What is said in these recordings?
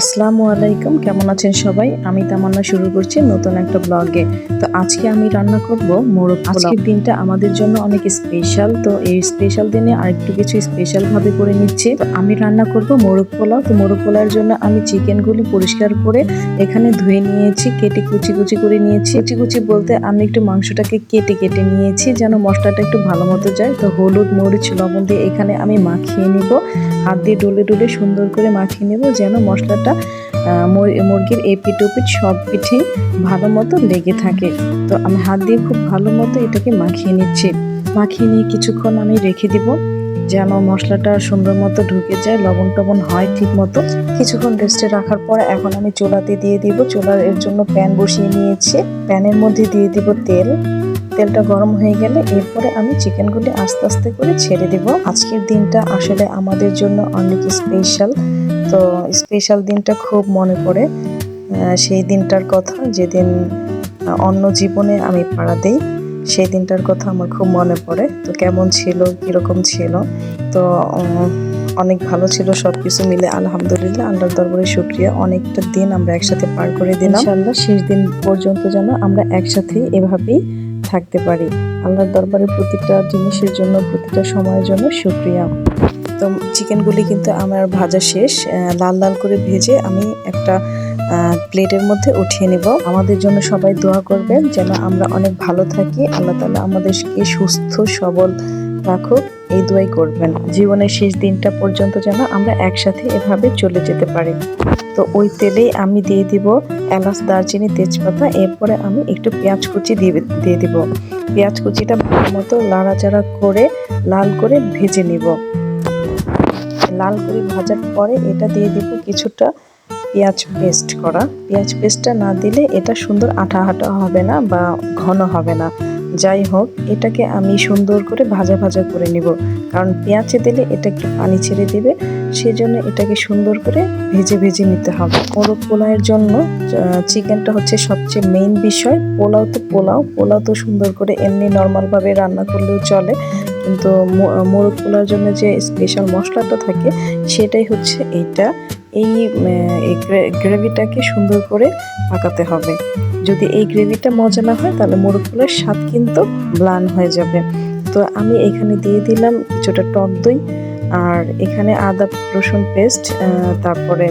আসসালামু আলাইকুম, কেমন আছেন সবাই? আমি তামান্না শুরু করছি নতুন একটা ব্লগে। তো আজকে আমি রান্না করব মোরগ আজকের দিনটা আমাদের জন্য অনেক স্পেশাল তো এই স্পেশাল দিনে আরেকটু কিছু স্পেশাল ভাবে করে নিচ্ছি। তো আমি রান্না করব মোরগ পোলাও। তো মোরগ পোলাওর জন্য আমি চিকেনগুলি পরিষ্কার করে এখানে ধুয়ে নিয়েছি, কেটে কুচি কুচি করে নিয়েছি। কুচি কুচি বলতে আমি একটু মাংসটাকে কেটে কেটে নিয়েছি, যেন মশলাটা একটু ভালো মতো যায়। তো হলুদ, মরিচ, লবণ দিয়ে এখানে আমি মাখিয়ে নিব। হাত দিয়ে ডলে ডলে সুন্দর করে মাখিয়ে নেব, যেন মশলাটা মুর- মুরগির এপিট ওপিট সব পিঠে ভালো মতো লেগে থাকে। তো আমি হাত দিয়ে খুব ভালো মতো এটাকে মাখিয়ে নিচ্ছি। মাখিয়ে নিয়ে কিছুক্ষণ আমি রেখে দিব, যেন মশলাটা সুন্দর মতো ঢুকে যায়, লবণ টবণ হয় ঠিক মতো। কিছুক্ষণ রেস্টে রাখার পর এখন আমি চুলাতে দিয়ে দিব। চুলার এর জন্য প্যান বসিয়ে নিয়েছি। প্যানের মধ্যে দিয়ে দিব তেল। তেলটা গরম হয়ে গেলে এরপরে আমি চিকেনগুলি আস্তে আস্তে করে ছেড়ে দিব। আজকের দিনটা আসলে আমাদের জন্য অনেক স্পেশাল তো স্পেশাল দিনটা খুব মনে পড়ে। সেই দিনটার কথা যেদিন অন্য জীবনে আমি পাড়া দেই, সেই দিনটার কথা আমার খুব মনে পড়ে। তো কেমন ছিল, কীরকম ছিল? তো অনেক ভালো ছিল সব কিছু মিলে, আলহামদুলিল্লাহ, আল্লাহর দরবারে শুক্রিয়া। অনেকটা দিন আমরা একসাথে পার করে দিলাম। ইনশাআল্লাহ, শেষ দিন পর্যন্ত যেন আমরা একসাথেই এভাবেই থাকতে পারি। আল্লাহর দরবারে প্রতিটা জিনিসের জন্য, প্রতিটা সময়ের জন্য শুক্রিয়া। তো চিকেনগুলি কিন্তু আমার ভাজা শেষ। লাল লাল করে ভেজে আমি একটা প্লেটের মধ্যে উঠিয়ে নেব। আমাদের জন্য সবাই দোয়া করবেন যেন আমরা অনেক ভালো থাকি। আল্লাহ তালা আমাদেরকে সুস্থ, সবল রাখুক। এই দোয়াই করবেন। জীবনের শেষ দিনটা পর্যন্ত যেন আমরা একসাথে এভাবে চলে যেতে পারি। তো ওই তেলেই আমি দিয়ে দিব এলাচ, দারচিনি, তেজপাতা। এরপরে আমি একটু পেঁয়াজ কুচি দিয়ে দিয়ে দিব। পেঁয়াজ কুচিটা ভালো মতো লাড়াচাড়া করে, লাল করে ভেজে নিব। লাল করে ভাজার পরে এটা দিয়ে দিব কিছুটা পেঁয়াজ পেস্ট করা। পেঁয়াজ পেস্টটা না দিলে এটা সুন্দর আঠা আঠা হবে না বা ঘন হবে না। যাই হোক, এটাকে আমি সুন্দর করে ভাজা ভাজা করে নিব। কারণ পেঁয়াজে দিলে এটা একটু পানি ছেড়ে দিবে, সেজন্য এটাকে সুন্দর করে ভেজে ভেজে নিতে হবে। মোরগ পোলাওয়ের জন্য চিকেনটা হচ্ছে সবচেয়ে মেইন বিষয়, পোলাও তো পোলাও পোলাও তো সুন্দর করে এমনি নর্মালভাবে রান্না করলেও চলে। কিন্তু মোরগ পোলাওর জন্য যে স্পেশাল মশলাটা থাকে, সেটাই হচ্ছে এইটা এই গ্রেভিটাকে সুন্দর করে পাকাতে হবে। যদি এই গ্রেভিটা মজা না হয়, তাহলে মোরগ পোলার স্বাদ কিন্তু ব্লান হয়ে যাবে। তো আমি এখানে দিয়ে দিলাম কিছুটা টক দই, আর এখানে আদা, রসুন পেস্ট তারপরে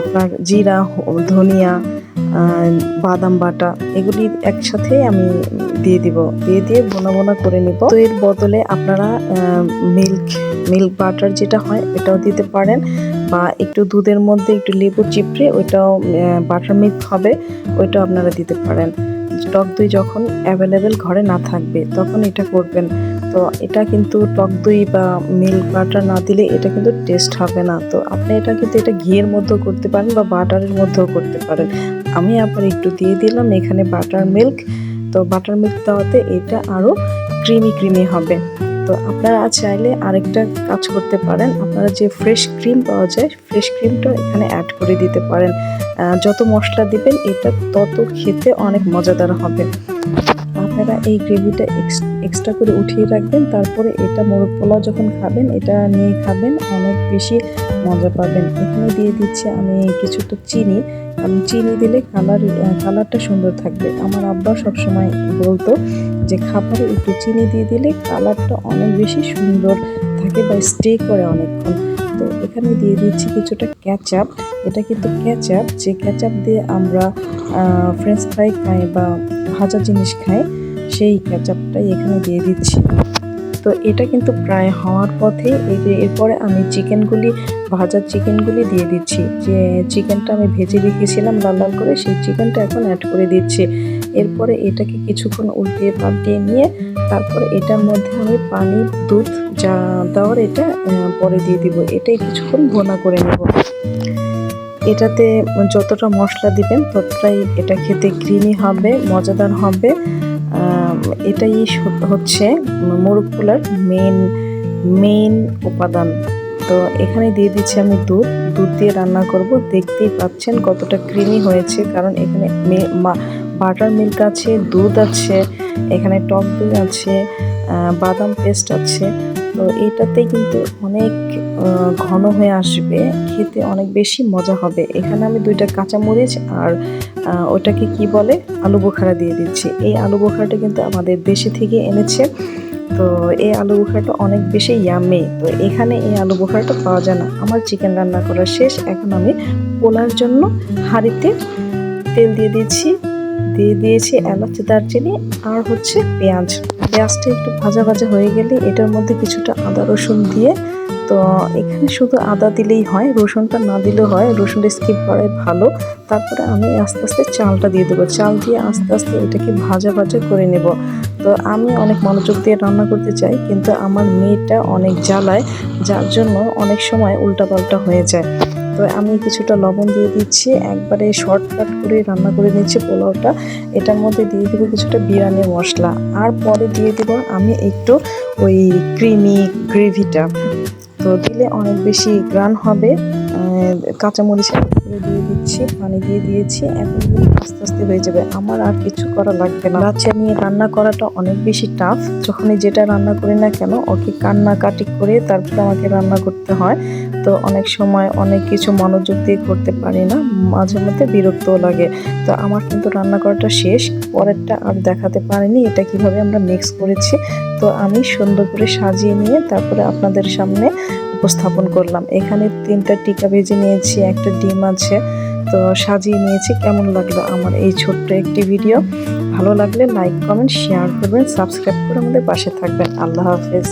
আপনার জিরা, ধনিয়া বাদাম বাটা, এগুলি একসাথে আমি দিয়ে দিব। দিয়ে দিয়ে বোনা বোনা করে নিব। তো এর বদলে আপনারা মিল্ক মিল্ক বাটার যেটা হয়, এটাও দিতে পারেন। বা একটু দুধের মধ্যে একটু লেবু চিপড়ে, ওইটাও বাটার মিল্ক হবে, ওইটাও আপনারা দিতে পারেন। টক দই যখন অ্যাভেলেবেল ঘরে না থাকবে, তখন এটা করবেন। তো এটা কিন্তু টক দই বা মিল্ক বাটার না দিলে এটা কিন্তু টেস্ট হবে না। তো আপনি এটা কিন্তু এটা ঘিয়ের মধ্যেও করতে পারেন বা বাটারের মধ্যেও করতে পারেন। আমি আবার একটু দিয়ে দিলাম, এখানে বাটার মিল্ক তো বাটার মিল্ক দেওয়াতে এটা আরও ক্রিমি ক্রিমি হবে। তো আপনারা চাইলে আরেকটা কাজ করতে পারেন। আপনারা যে ফ্রেশ ক্রিম পাওয়া যায় ফ্রেশ ক্রিমটা এখানে অ্যাড করে দিতে পারেন। যত মশলা দিবেন, এটা তত খেতে অনেক মজাদার হবে। আপনারা এই গ্রেভিটা এক্সট্রা করে উঠিয়ে রাখবেন, তারপরে এটা মোরগ পোলাও যখন খাবেন, এটা নিয়ে খাবেন, অনেক বেশি মজা পাবেন। এখানে দিয়ে দিচ্ছি আমি কিছুটা চিনি। কারণ চিনি দিলে কালার কালারটা সুন্দর থাকবে। আমার আব্বা সবসময় বলতো যে, খাবারে একটু চিনি দিয়ে দিলে কালারটা অনেক বেশি সুন্দর থাকে বা স্টে করে অনেকক্ষণ। তো এখানে দিয়ে দিচ্ছি কিছুটা ক্যাচআপ এটা কিন্তু ক্যাচআপ যে ক্যাচআপ দিয়ে আমরা ফ্রেঞ্চ ফ্রাই খাই বা ভাজা জিনিস খাই, সেই ক্যাচআপটাই এখানে দিয়ে দিচ্ছি। তো এটা কিন্তু প্রায় হওয়ার পথে এরপরে আমি চিকেনগুলি ভাজা চিকেনগুলি দিয়ে দিচ্ছি। যে চিকেনটা আমি ভেজে রেখেছিলাম লাল লাল করে, সেই চিকেনটা এখন অ্যাড করে দিচ্ছি। এরপরে এটাকে কিছুক্ষণ উল্টিয়ে পাল্টিয়ে নিয়ে, তারপরে এটার মধ্যে আমি পানি, দুধ যা দেওয়ার এটা পরে দিয়ে দিব। এটাই কিছুক্ষণ ভোনা করে নেব। এটাতে যতটা মশলা দিবেন, ততটাই এটা খেতে ক্রিমি হবে, মজাদার হবে। এটাই হচ্ছে মোরগ পোলার মেন মেইন উপাদান। তো এখানে দিয়ে দিচ্ছি আমি দুধ। দুধ দিয়ে রান্না করব। দেখতেই পাচ্ছেন কতটা ক্রিমি হয়েছে, কারণ এখানে বাটার মিল্ক আছে, দুধ আছে, এখানে টক দই আছে বাদাম পেস্ট আছে। তো এটাতে কিন্তু অনেক ঘন হয়ে আসবে, খেতে অনেক বেশি মজা হবে। এখানে আমি দুইটা কাঁচামরিচ আর ওটাকে কি বলে? আলু বোখারা দিয়ে দিচ্ছি। এই আলু বোখারাটা কিন্তু আমাদের দেশে থেকে এনেছে। তো এই আলু বোখারাটা অনেক বেশি ইয়ামি তো এখানে এই আলু বোখারাটা পাওয়া যায় না। আমার চিকেন রান্না করা শেষ। এখন আমি পোলার জন্য হাঁড়িতে তেল দিয়ে দিয়েছি দিয়ে দিয়েছি এলাচ, দারচিনি আর হচ্ছে পেঁয়াজ। পেঁয়াজটা একটু ভাজা ভাজা হয়ে গেলে এটার মধ্যে কিছুটা আদা রসুন দিয়ে, তো এখানে শুধু আদা দিলেই হয়, রসুনটা না দিলেও হয়, রসুনটা স্কিপ করাই ভালো। তারপরে আমি আস্তে আস্তে চালটা দিয়ে দেবো। চাল দিয়ে আস্তে আস্তে এটাকে ভাজা ভাজা করে নেব। তো আমি অনেক মনোযোগ দিয়ে রান্না করতে চাই, কিন্তু আমার মেয়েটা অনেক জ্বালায়, যার জন্য অনেক সময় উল্টাপাল্টা হয়ে যায়। তো আমি কিছুটা লবণ দিয়ে দিচ্ছি। একবারে শর্টকাট করে রান্না করে নিচ্ছি পোলাওটা। এটার মধ্যে দিয়ে দেবো কিছুটা বিরিয়ানি মশলা। আর পরে দিয়ে দেবো আমি একটু ওই ক্রিমি গ্রেভিটা তো দিলে অনেক বেশি গ্রান হবে। কাঁচামরিচ করে দিয়ে দিচ্ছি, পানি দিয়ে দিয়েছি। এখন আস্তে আস্তে হয়ে যাবে। আমার আর কিছু করা লাগবে না। বাচ্চা নিয়ে রান্না করাটা অনেক বেশি টাফ যখনই যেটা রান্না করি না কেন, ওকে কান্নাকাটি করে তারপরে আমাকে রান্না করতে হয়। তো অনেক সময় অনেক কিছু মনোযোগ দিয়ে করতে পারি না, মাঝে মধ্যে বিরক্তও লাগে। তো আমার কিন্তু রান্না করাটা শেষ, পরেরটা আর দেখাতে পারিনি, এটা কীভাবে আমরা মিক্স করেছি। তো আমি সুন্দর করে সাজিয়ে নিয়ে তারপরে আপনাদের সামনে উপস্থাপন করলাম। এখানে তিনটা টিকা ভেজে নিয়েছি, একটা ডিম আছে। তো সাজিয়ে নিয়েছি, কেমন লাগল আমার এই ছোট্ট একটি ভিডিও? ভালো লাগলে লাইক কমেন্ট শেয়ার করবেন সাবস্ক্রাইব করে আমাদের পাশে থাকবেন। আল্লাহ হাফেজ।